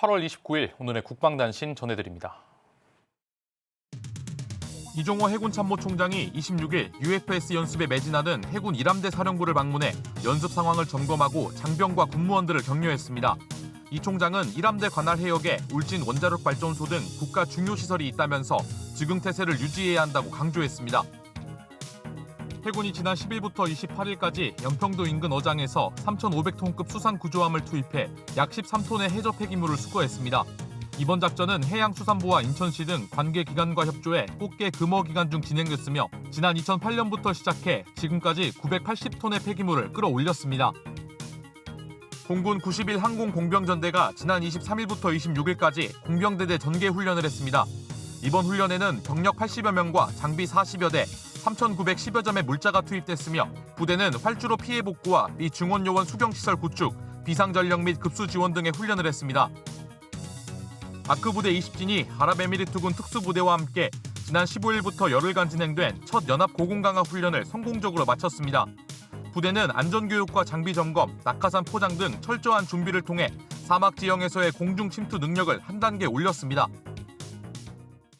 8월 29일 오늘의 국방단신 전해드립니다. 이종호 해군 참모총장이 26일 UFS 연습에 매진하는 해군 일함대 사령부를 방문해 연습 상황을 점검하고 장병과 군무원들을 격려했습니다. 이 총장은 일함대 관할 해역에 울진 원자력 발전소 등 국가 중요 시설이 있다면서 즉응태세를 유지해야 한다고 강조했습니다. 해군이 지난 10일부터 28일까지 연평도 인근 어장에서 3,500톤급 수상 구조함을 투입해 약 13톤의 해저 폐기물을 수거했습니다. 이번 작전은 해양수산부와 인천시 등 관계 기관과 협조해 꽃게 금어 기간 중 진행됐으며 지난 2008년부터 시작해 지금까지 980톤의 폐기물을 끌어올렸습니다. 공군 91 항공 공병전대가 지난 23일부터 26일까지 공병대대 전개 훈련을 했습니다. 이번 훈련에는 병력 80여 명과 장비 40여 대, 3,910여 점의 물자가 투입됐으며 부대는 활주로 피해 복구와 미 증원 요원 수경 시설 구축, 비상 전력 및 급수 지원 등의 훈련을 했습니다. 아크 부대 20진이 아랍에미리트군 특수부대와 함께 지난 15일부터 열흘간 진행된 첫 연합 고공강화 훈련을 성공적으로 마쳤습니다. 부대는 안전교육과 장비 점검, 낙하산 포장 등 철저한 준비를 통해 사막 지형에서의 공중 침투 능력을 한 단계 올렸습니다.